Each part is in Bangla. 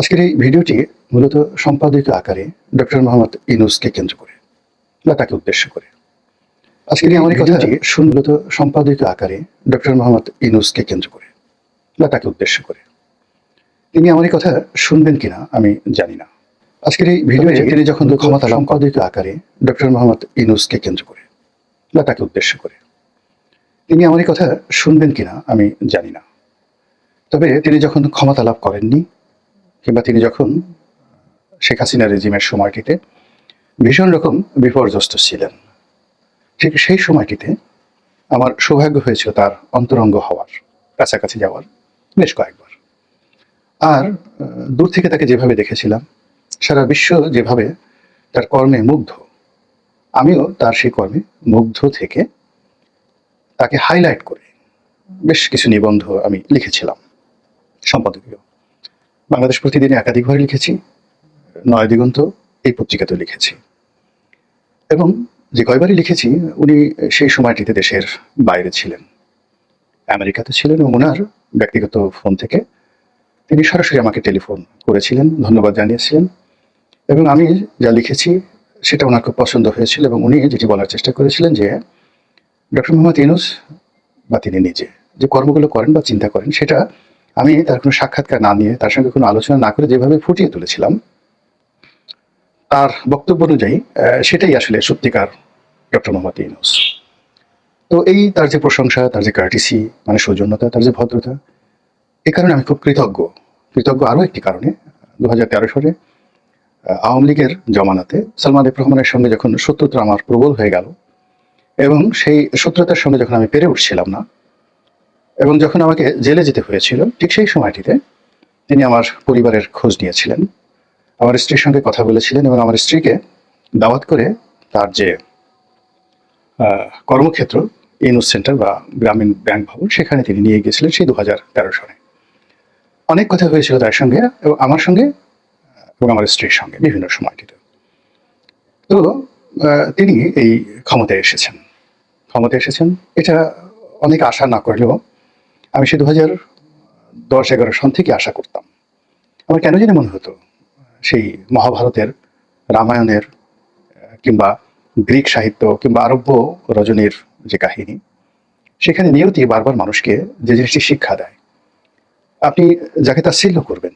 আজকের এই ভিডিওটি মূলত সম্পাদকীয় আকারে ডক্টর মোহাম্মদ ইনুসকে কেন্দ্র করে বা তাকে উদ্দেশ্য করে। আজকের এই আমার কথাটি শুন মূলত সম্পাদকীয় আকারে ডক্টর মোহাম্মদ ইনুসকে কেন্দ্র করে বা তাকে উদ্দেশ্য করে। তিনি আমার এই কথা শুনবেন কিনা আমি জানি না। আজকের এই ভিডিওতে তিনি যখন ক্ষমতা সম্পাদকীয় আকারে ডক্টর মোহাম্মদ ইনুসকে কেন্দ্র করে বা তাকে উদ্দেশ্য করে। তিনি আমার এই কথা শুনবেন কিনা আমি জানি না। তবে তিনি যখন ক্ষমতা লাভ করেননি কিংবা তিনি যখন শেখ হাসিনা রেজিমের সময়টিতে ভীষণ রকম বিপর্যস্ত ছিলেন, ঠিক সেই সময়টিতে আমার সৌভাগ্য হয়েছিল তার অন্তরঙ্গ হওয়ার, কাছাকাছি যাওয়ার বেশ কয়েকবার। আর দূর থেকে তাকে যেভাবে দেখেছিলাম, সারা বিশ্ব যেভাবে তার কর্মে মুগ্ধ, আমিও তার সেই কর্মে মুগ্ধ থেকে তাকে হাইলাইট করে বেশ কিছু নিবন্ধ আমি লিখেছিলাম, সম্পাদকীয়। বাংলাদেশ প্রতিদিনে একাধিকবার লিখেছি, নয় দিগন্ত এই পত্রিকাতেও লিখেছি। এবং যে কয়বারই লিখেছি, উনি সেই সময়টিতে দেশের বাইরে ছিলেন। আমেরিকাতে ছিলেন এবং ওনার ব্যক্তিগত ফোন থেকে তিনি সরাসরি আমাকে টেলিফোন করেছিলেন, ধন্যবাদ জানিয়েছিলেন। এবং আমি যা লিখেছি, সেটা ওনার খুব পছন্দ হয়েছিল এবং উনি যেটি বলার চেষ্টা করেছিলেন যে, ডক্টর মোহাম্মদ ইনুস বা তিনি নিজে যে কর্মগুলো করেন বা চিন্তা করেন, সেটা আমি তার কোনো সাক্ষাৎকার না নিয়ে, তার সঙ্গে কোনো আলোচনা না করে যেভাবে ফুটিয়ে তুলেছিলাম, তার বক্তব্য অনুযায়ী সেটাই আসলে সত্যিকার ডক্টর মোহাম্মদ ইউনুস। তো এই তার যে প্রশংসা, তার যে কার্টিসি মানে সৌজন্যতা, তার যে ভদ্রতা, এ কারণে আমি খুব কৃতজ্ঞ। কৃতজ্ঞ আরও একটি কারণে দু হাজার তেরো সালে আওয়ামী লীগের জমানাতে সালমান এফ রহমানের সঙ্গে যখন শত্রুতা আমার প্রবল হয়ে গেল, এবং সেই শত্রুতার সঙ্গে যখন আমি পেরে উঠছিলাম না এবং যখন আমাকে জেলে যেতে হয়েছিল, ঠিক সেই সময়টিতে তিনি আমার পরিবারের খোঁজ নিয়েছিলেন। আমার স্ত্রীর সঙ্গে কথা বলেছিলেন এবং আমার স্ত্রীকে দাওয়াত করে তার যে কর্মক্ষেত্র ইনুস সেন্টার বা গ্রামীণ ব্যাংক ভবন, সেখানে তিনি নিয়ে গিয়েছিলেন সেই দু হাজার তেরো সালে। অনেক কথা হয়েছিল তার সঙ্গে এবং আমার সঙ্গে এবং আমার স্ত্রীর সঙ্গে বিভিন্ন সময়টিতে। তো তিনি এই ক্ষমতায় এসেছেন। ক্ষমতায় এসেছেন। এটা অনেক আশা না করলেও আমি সে দু হাজার দশ এগারো সন থেকে আশা করতাম। আমার কেন জানি মনে হতো, সেই মহাভারতের রামায়ণের, কিংবা গ্রিক সাহিত্য, কিংবা আরব্য রজনীর যে কাহিনী, সেখানে নিয়তি বারবার মানুষকে যে জিনিসটি শিক্ষা দেয়, আপনি যাকে তাচ্ছিল্য করবেন,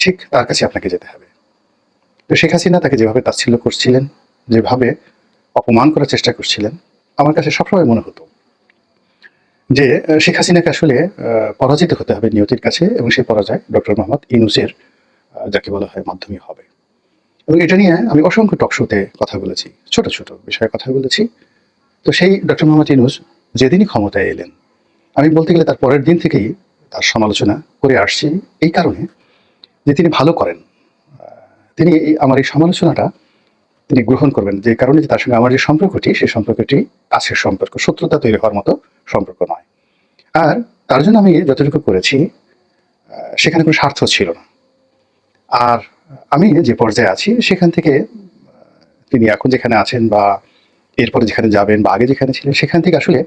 ঠিক তার কাছে আপনাকে যেতে হবে। তো শেখ হাসিনা তাকে যেভাবে তাচ্ছিল্য করছিলেন, যেভাবে অপমান করার চেষ্টা করছিলেন, আমার কাছে সবসময় মনে হতো যে শেখ হাসিনাকে আসলে পরাজিত হতে হবে নিয়তির কাছে এবং সেই পরাজয় ডক্টর মোহাম্মদ ইনুসের যাকে বলা হয় মাধ্যমে হবে। এবং এটা নিয়ে আমি অসংখ্য টক শোতে কথা বলেছি, ছোট ছোট বিষয়ে কথা বলেছি। তো সেই ডক্টর মোহাম্মদ ইনুস যেদিনই ক্ষমতায় এলেন, আমি বলতে গেলে তার পরের দিন থেকেই তার সমালোচনা করে আসছি এই কারণে যে তিনি ভালো করেন। তিনি আমার এই সমালোচনাটা তিনি গ্রহণ করবেন। যে কারণে তার সঙ্গে আমার যে সম্পর্কটি, সেই সম্পর্কটি কাছের সম্পর্ক, শত্রুতা তৈরি হওয়ার মতো সম্পর্ক নয়। আর তার জন্য আমি যতটুকু করেছি সেখানে কোনো স্বার্থ ছিল না। আর আমি যে পর্যায়ে আছি, সেখান থেকে তিনি এখন যেখানে আছেন বা এরপরে যেখানে যাবেন বা আগে যেখানে ছিলেন, সেখান থেকে আসলে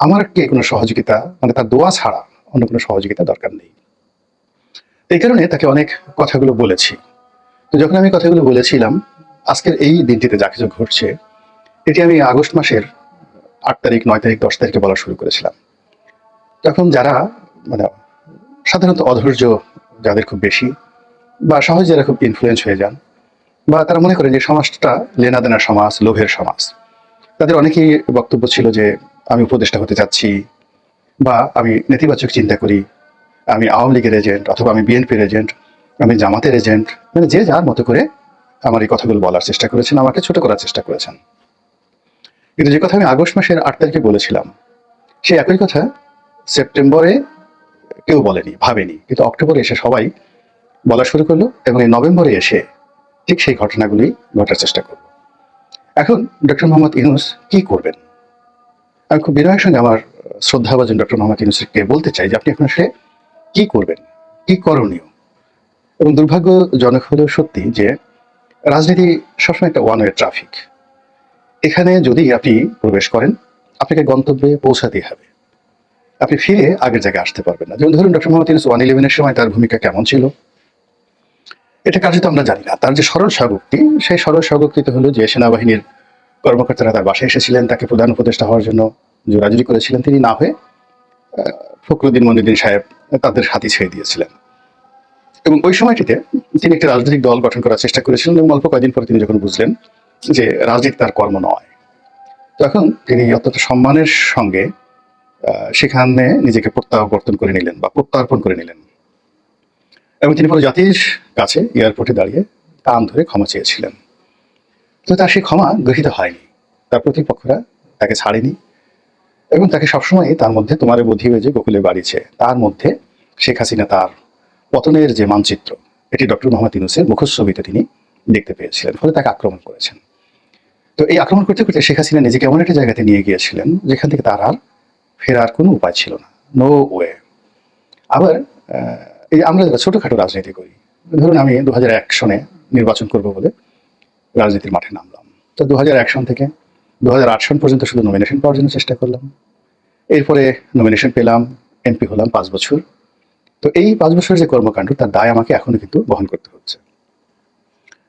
আমার কে কোনো সহযোগিতা মানে তার দোয়া ছাড়া অন্য কোনো সহযোগিতা দরকার নেই। এই কারণে তাকে অনেক কথাগুলো বলেছি। তো যখন আমি কথাগুলো বলেছিলাম আজকের এই দিনটিতে যা কিছু ঘটছে, এটি আমি আগস্ট মাসের আট তারিখ, নয় তারিখ, দশ তারিখে বলা শুরু করেছিলাম। তখন যারা মানে সাধারণত অধৈর্য, যাদের খুব বেশি বা সহজে যারা খুব ইনফ্লুয়েন্স হয়ে যান বা তারা মনে করেন যে সমাজটা লেনাদেনার সমাজ, লোভের সমাজ, তাদের অনেকেই বক্তব্য ছিল যে আমি উপদেষ্টা হতে চাচ্ছি বা আমি নেতিবাচক চিন্তা করি, আমি আওয়ামী লীগের এজেন্ট অথবা আমি বিএনপির এজেন্ট আমি জামাতের এজেন্ট মানে যে যার মতো করে আমার এই কথাগুলো বলার চেষ্টা করেছেন, আমাকে ছোট করার চেষ্টা করেছেন। কিন্তু যে কথা আমি আগস্ট মাসের আট তারিখে বলেছিলাম, সেই একই কথা সেপ্টেম্বরে কেউ বলেনি, ভাবেনি। কিন্তু অক্টোবরে এসে সবাই বলা শুরু করল এবং এই নভেম্বরে এসে ঠিক সেই ঘটনাগুলি ঘটার চেষ্টা করল। এখন ডক্টর মোহাম্মদ ইউনুস কি করবেন? আমি খুব বিনয়ের সঙ্গে আমার শ্রদ্ধাভাজন ডক্টর মোহাম্মদ ইউনুসকে বলতে চাই যে আপনি এখন আসলে কি করবেন? কি করণীয়? এবং দুর্ভাগ্যজনক হলেও সত্যি যে রাজনীতি সবসময় একটা ওয়ান ওয়ে ট্রাফিক এখানে যদি আপনি প্রবেশ করেন, আপনাকে গন্তব্যে পৌঁছাতে হবে। আপনি ফিরে আগের জায়গায় আসতে পারবেন না। যেমন ধরুন ডক্টর মোহাম্মদ ইউনুস ওয়ান ইলেভেনের সময় তার ভূমিকা কেমন ছিল? এটা কার্যত আমরা জানি না। তার যে সরল স্বীকারোক্তি সেই সরল স্বীকারোক্তিতে হলো যে সেনাবাহিনীর কর্মকর্তারা তার বাসায় এসেছিলেন, তাকে প্রধান উপদেষ্টা হওয়ার জন্য জোরাজুরি করেছিলেন। তিনি না হয়ে ফখরুদ্দিন মনিউদ্দিন সাহেব তাদের হাতি ছেড়ে দিয়েছিলেন। এবং ওই সময়টিতে তিনি একটি রাজনৈতিক দল গঠন করার চেষ্টা করেছিলেন এবং অল্প কয়েকদিন পরে তিনি যখন বুঝলেন যে রাজনীতি তার কর্ম নয়, তখন তিনি অত্যন্ত সম্মানের সঙ্গে সেখানে নিজেকে প্রত্যাবর্তন করে নিলেন বা প্রত্যার্পণ করে নিলেন। এবং তিনি পুরো জাতির কাছে এয়ারপোর্টে দাঁড়িয়ে কান ধরে ক্ষমা চেয়েছিলেন। তো তার সেই ক্ষমা গৃহীত হয়নি। তার প্রতিপক্ষরা তাকে ছাড়েনি এবং তাকে সবসময় তার মধ্যে তোমার বুদ্ধি হয়ে যে গোকুলে বাড়িছে তার মধ্যে শেখ হাসিনা তার পতনের যে মানচিত্র, এটি ডক্টর মোহাম্মদ ইউনুসের মুখচ্ছবিতে তিনি দেখতে পেয়েছিলেন, ফলে তাকে আক্রমণ করেছেন। তো এই আক্রমণ করতে করতে শেখ হাসিনা নিজেকে এমন একটা জায়গাতে নিয়ে গিয়েছিলেন, যেখান থেকে তার আর ফেরার কোনো উপায় ছিল না। নো ওয়ে আবার এই আমরা যারা ছোটখাটো রাজনীতি করি, ধরুন আমি দু হাজার এক সনে নির্বাচন করব বলে রাজনীতির মাঠে নামলাম। তো দু হাজার এক সন থেকে দু হাজার আট সন পর্যন্ত শুধু নমিনেশন পাওয়ার জন্য চেষ্টা করলাম। এরপরে নমিনেশন পেলাম এমপি হলাম পাঁচ বছর। তো এই পাঁচ বছরের যে কর্মকাণ্ড, তার দায় আমাকে এখনও কিন্তু বহন করতে হচ্ছে।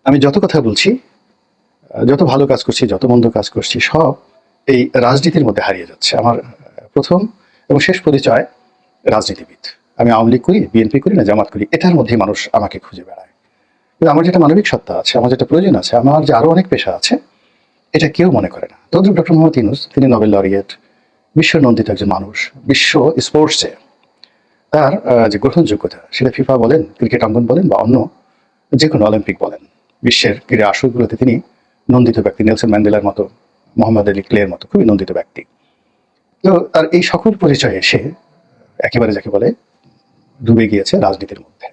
আমি যত কথা বলছি, যত ভালো কাজ করছি, যত মন্দ কাজ করছি, সব এই রাজনীতির মধ্যে হারিয়ে যাচ্ছে। আমার প্রথম এবং শেষ পরিচয় রাজনীতিবিদ। আমি আওয়ামী লীগ করি, বিএনপি করি না, জামাত করি, এটার মধ্যেই মানুষ আমাকে খুঁজে বেড়ায়। কিন্তু আমার যেটা মানবিক সত্তা আছে, আমার যেটা প্রয়োজন আছে, আমার যে আরও অনেক পেশা আছে, এটা কেউ মনে করে না। তদ্রুপ ডক্টর মোহাম্মদ ইউনুস, তিনি নোবেল লরিয়েট বিশ্ব নন্দিত একজন মানুষ, বিশ্ব স্পোর্টসে। তার যে গ্রহণযোগ্যতা, সেটা ফিফা বলেন, ক্রিকেট অঙ্গন বলেন বা অন্য যে কোনো অলিম্পিক বলেন, বিশ্বের ক্রীড়া আসরগুলোতে তিনি নন্দিত ব্যক্তি। নেলসন ম্যান্ডেলার মতো, মোহাম্মদ আলী ক্লের মতো, খুবই নন্দিত ব্যক্তি। তো তার এই সকল পরিচয়ে সে একেবারে যাকে বলে ডুবে গিয়েছে রাজনীতির মধ্যে।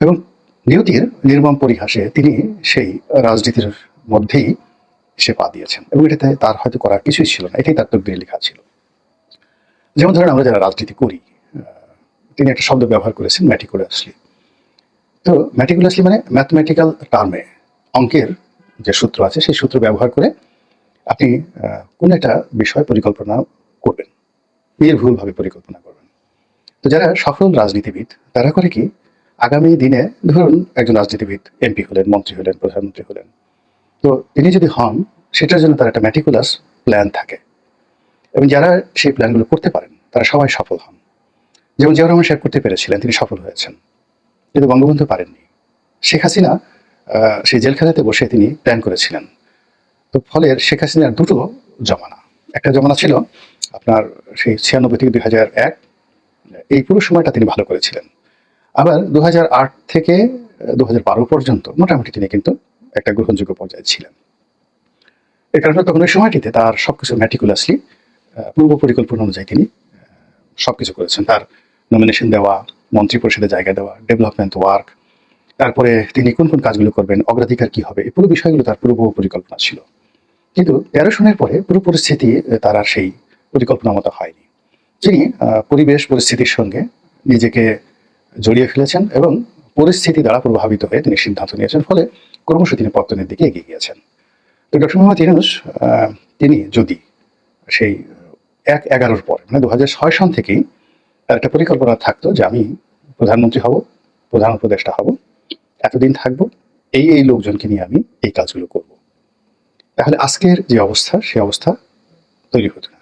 এবং নিয়তির নির্মম পরিহাসে তিনি সেই রাজনীতির মধ্যেই সে পা দিয়েছেন। এবং এটাতে তার হয়তো করার কিছুই ছিল না, এটাই তার তকদিরে লেখা ছিল। যেমন ধরেন আমরা যারা রাজনীতি করি তিনি একটা শব্দ ব্যবহার করেছেন, ম্যাটিকুলাসলি। তো ম্যাটিকুলাসলি মানে ম্যাথমেটিক্যাল টার্মে, অঙ্কের যে সূত্র আছে, সেই সূত্র ব্যবহার করে আপনি কোন একটা বিষয় পরিকল্পনা করবেন নির্ভুলভাবে পরিকল্পনা করবেন। তো যারা সফল রাজনীতিবিদ, তারা করে কি, আগামী দিনে ধরুন একজন রাজনীতিবিদ, এমপি হলেন, মন্ত্রী হলেন, প্রধানমন্ত্রী হলেন, তো তিনি যদি হন, সেটার জন্য তার একটা ম্যাটিকুলাস প্ল্যান থাকে। এবং যারা সেই প্ল্যানগুলো করতে পারেন, তারা সবাই সফল হন। যেমন জিয়াউর রহমান সাহেব করতে পেরেছিলেন, তিনি সফল হয়েছেন। কিন্তু বঙ্গবন্ধু পারেননি। শেখ হাসিনা সেই জেলখানাতে বসে তিনি প্ল্যান করেছিলেন। তো ফলে শেখ হাসিনার দুটো জমানা। একটা জমানা ছিল আপনার সেই ছিয়ানব্বই থেকে দুই হাজার এক, এই পুরো সময়টা তিনি ভালো করেছিলেন। আবার দু থেকে দু পর্যন্ত মোটামুটি তিনি কিন্তু একটা গ্রহণযোগ্য পর্যায়ে ছিলেন। এর কারণে তখন ওই সময়টিতে তার সবকিছু ম্যাটিকুলাসলি পূর্ব পরিকল্পনা অনুযায়ী তিনি সবকিছু করেছেন। তার নমিনেশন দেওয়া মন্ত্রী পরিষদে জায়গা দেওয়া ডেভেলপমেন্ট ওয়ার্ক তারপরে তিনি কোন কোন কাজগুলো করবেন অগ্রাধিকার কি হবে এই পুরো বিষয়গুলো তার পূর্ব পরিকল্পনা ছিল। কিন্তু তেরো সনের পরে পুরো পরিস্থিতি তার আর সেই পরিকল্পনা মতো হয়নি। তিনি পরিবেশ পরিস্থিতির সঙ্গে নিজেকে জড়িয়ে ফেলেছেন এবং পরিস্থিতি দ্বারা প্রভাবিত হয়ে তিনি সিদ্ধান্ত নিয়েছেন ফলে ক্রমশ তিনি পতনের দিকে এগিয়ে গিয়েছেন। তো ডক্টর মোহাম্মদ ইউনুস আহ, তিনি যদি সেই এক এগারোর পর মানে দু হাজার ছয় সন থেকেই একটা পরিকল্পনা থাকতো যে আমি প্রধানমন্ত্রী হব, প্রধান উপদেষ্টা হব, এতদিন থাকব, এই এই লোকজনকে নিয়ে আমি এই কাজগুলো করব। তাহলে আজকের যে অবস্থা সেই অবস্থা তৈরি হতো না।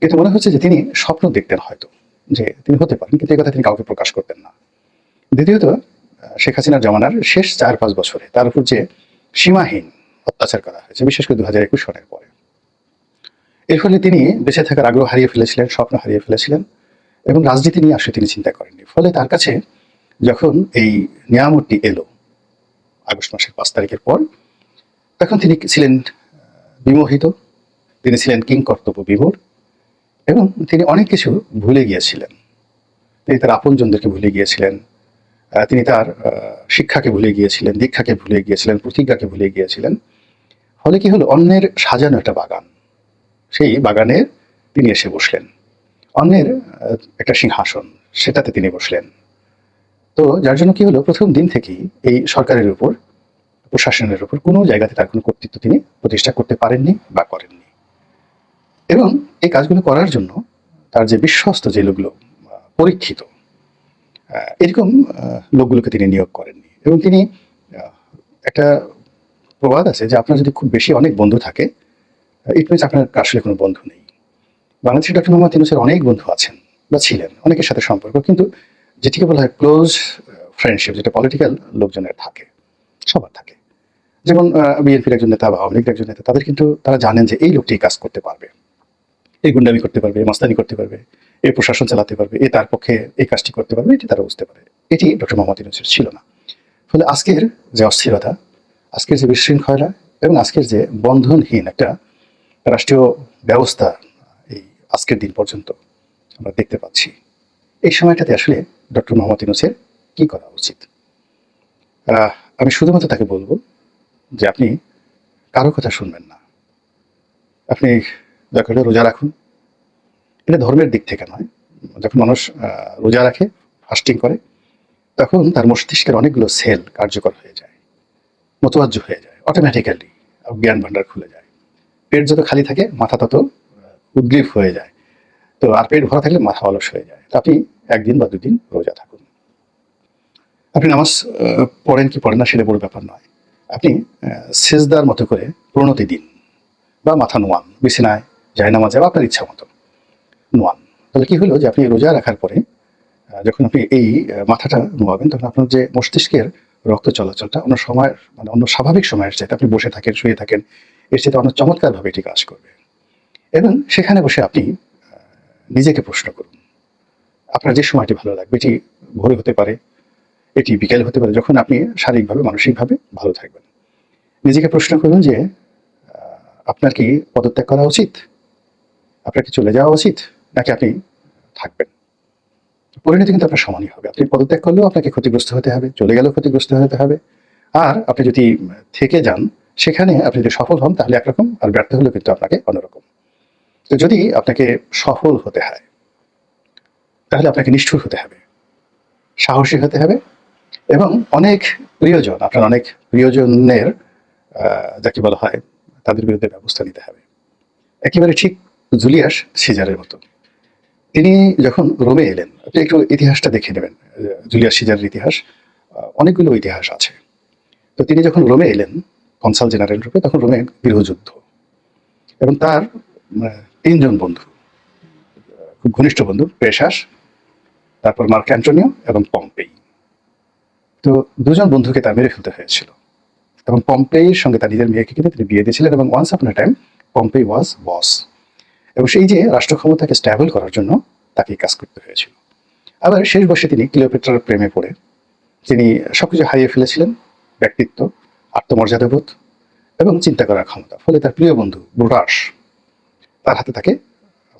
কিন্তু মনে হচ্ছে যে তিনি স্বপ্ন দেখতেন হয়তো, যে তিনি হতে পারেন, কিন্তু এই কথা তিনি কাউকে প্রকাশ করতেন না। দ্বিতীয়ত শেখ হাসিনার জমানার শেষ চার পাঁচ বছরে তার উপর যে সীমাহীন অত্যাচার করা হয়েছে, বিশেষ করে দু হাজার একুশ সনের পরে, এর ফলে তিনি বেঁচে থাকার আগ্রহ হারিয়ে ফেলেছিলেন, স্বপ্ন হারিয়ে ফেলেছিলেন। এবং রাজনীতি নিয়ে আসলে তিনি চিন্তা করেননি। ফলে তার কাছে যখন এই নিয়ামতটি এলো, আগস্ট মাসের পাঁচ তারিখের পর, তখন তিনি ছিলেন বিমোহিত। তিনি ছিলেন কিং কর্তব্য বিভোর এবং তিনি অনেক কিছু ভুলে গিয়েছিলেন। তিনি তার আপনজনদেরকে ভুলে গিয়েছিলেন। তিনি তার শিক্ষাকে ভুলে গিয়েছিলেন, দীক্ষাকে ভুলে গিয়েছিলেন, প্রতিজ্ঞাকে ভুলে গিয়েছিলেন। ফলে কি হলো? অন্যের সাজানো একটা বাগান, সেই বাগানে তিনি এসে বসলেন। অন্যের একটা সিংহাসন, সেটাতে তিনি বসলেন। তো যার জন্য কি হলো? প্রথম দিন থেকেই এই সরকারের উপর, প্রশাসনের উপর কোনো জায়গাতে তার কোনো কর্তৃত্ব তিনি প্রতিষ্ঠা করতে পারেননি বা করেননি। এবং এই কাজগুলো করার জন্য তার যে বিশ্বস্ত যে লোকগুলো পরীক্ষিত এরকম লোকগুলোকে তিনি নিয়োগ করেননি। এবং তিনি একটা প্রবাদ আছে যে আপনার যদি খুব বেশি অনেক বন্ধু থাকে ইট মিনস আপনার আসলে কোনো বন্ধু নেই। বাংলাদেশের ডক্টর মোহাম্মদ ইউনুসের অনেক বন্ধু আছেন বা ছিলেন, অনেকের সাথে সম্পর্ক, কিন্তু যেটিকে বলা হয় ক্লোজ ফ্রেন্ডশিপ যেটা পলিটিক্যাল লোকজনের থাকে, সবার থাকে। যেমন বিএনপির একজন নেতা বা আওয়ামী লীগের একজন নেতা, তাদের কিন্তু তারা জানেন যে এই লোকটি কাজ করতে পারবে। এই গুন্ডামি করতে পারবে মাস্তানি করতে পারবে এই প্রশাসন চালাতে পারবে, এ তার পক্ষে এই কাজটি করতে পারবে, এটি তারা বুঝতে পারে। এটি ডক্টর মোহাম্মদ ইউনুসের ছিল না। ফলে আজকের যে অস্থিরতা, আজকের যে বিশৃঙ্খলা এবং আজকের যে বন্ধনহীন একটা রাষ্ট্রীয় ব্যবস্থা আজকের দিন পর্যন্ত আমরা দেখতে পাচ্ছি। এই সময়টাতে আসলে ডক্টর মোহাম্মদ ইউনুসের কি করা উচিত? আমি শুধুমাত্র তাকে বলব যে আপনি কারও কথা শুনবেন না। আপনি দরকার হলে রোজা রাখুন। এটা ধর্মের দিক থেকে নয়। যখন মানুষ রোজা রাখে ফাস্টিং করে, তখন তার মস্তিষ্কের অনেকগুলো সেল কার্যকর হয়ে যায় মতবাজ্য হয়ে যায় অটোমেটিক্যালি জ্ঞান ভান্ডার খুলে যায়। পেট যত খালি থাকে, মাথা তত উদ্গ্রীব হয়ে যায়। তো আর পেট ভরা থাকলে মাথা অলস হয়ে যায়। আপনি একদিন বা দুদিন রোজা থাকুন। আপনি নামাজ পড়েন কি পড়েন না সেটা বড় ব্যাপার নয়। আপনি সেজদার মতো করে প্রণতি দিন বা মাথা নোয়ান, বিছানায় যায় নামাজ বা আপনার ইচ্ছা মতো নোয়ান। তাহলে কি হলো যে আপনি রোজা রাখার পরে যখন আপনি এই মাথাটা নোয়াবেন, তখন আপনার যে মস্তিষ্কের রক্ত চলাচলটা অন্য সময়ের মানে অন্য স্বাভাবিক সময়ের চাইতে আপনি বসে থাকেন, শুয়ে থাকেন, এর সাথে অনেক চমৎকারভাবে এটি কাজ করবে। এবং সেখানে বসে আপনি নিজেকে প্রশ্ন করুন। আপনার যে সময়টি ভালো লাগবে, এটি ভোরে হতে পারে, এটি বিকেল হতে পারে, যখন আপনি শারীরিকভাবে, মানসিকভাবে ভালো থাকবেন। নিজেকে প্রশ্ন করুন যে আপনার কি পদত্যাগ করা উচিত? আপনার কি চলে যাওয়া উচিত? নাকি আপনি থাকবেন? পরিণতি কিন্তু আপনার সমানই হবে। আপনি পদত্যাগ করলেও আপনাকে ক্ষতিগ্রস্ত হতে হবে, চলে গেলেও ক্ষতিগ্রস্ত হতে হবে। আর আপনি যদি থেকে যান, সেখানে আপনি যদি সফল হন, তাহলে একরকম আর ব্যর্থ হলেও কিন্তু আপনাকে অন্যরকম। তো যদি আপনাকে সফল হতে হয়, তাহলে আপনাকে নিষ্ঠুর হতে হবে, সাহসী হতে হবে এবং অনেক প্রিয়জন, আপনার অনেক প্রিয়জনের যাকে বলা হয়, তাদের বিরুদ্ধে ব্যবস্থা নিতে হবে। একেবারে ঠিক জুলিয়াস সিজারের মতো। তিনি যখন রোমে এলেন, আপনি একটু ইতিহাসটা দেখে নেবেন, জুলিয়াস সিজারের ইতিহাস অনেকগুলো ইতিহাস আছে। তো তিনি যখন রোমে এলেন, কনসাল জেনারেল রূপে, তখন রোমে গৃহযুদ্ধ এবং তার তিনজন বন্ধু। খুব ঘনিষ্ঠ বন্ধু, পেশাস, তারপর মার্ক অ্যান্টোনিও এবং পম্পেই। তো দুজন বন্ধুকে তার মেরে ফেলতে হয়েছিল। এবং পম্পেইর সঙ্গে তার নিজের মেয়েকে কিন্তু তিনি বিয়ে দিয়েছিলেন এবং ওয়ান্স আপন টাইম পম্পেই ওয়াজ বস এবং সেই যে রাষ্ট্র ক্ষমতাকে স্ট্যাবল করার জন্য তাকে কাজ করতে হয়েছিল। আবার শেষ বর্ষে তিনি ক্লিওপেট্রার প্রেমে পড়ে। তিনি সবকিছু হারিয়ে ফেলেছিলেন, ব্যক্তিত্ব, আত্মমর্যাদাবোধ এবং চিন্তা করার ক্ষমতা। ফলে তার প্রিয় বন্ধু ব্রুটাস তার হাতে তাকে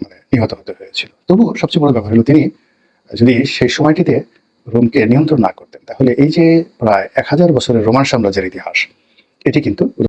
মানে নিহত হতে হয়েছিল। তবুও সবচেয়ে বড় ব্যাপার হলো তিনি যদি সেই সময়টিতে রোমকে নিয়ন্ত্রণ না করতেন, তাহলে এই যে প্রায় এক হাজার বছরের রোমান সাম্রাজ্যের ইতিহাস, এটি কিন্তু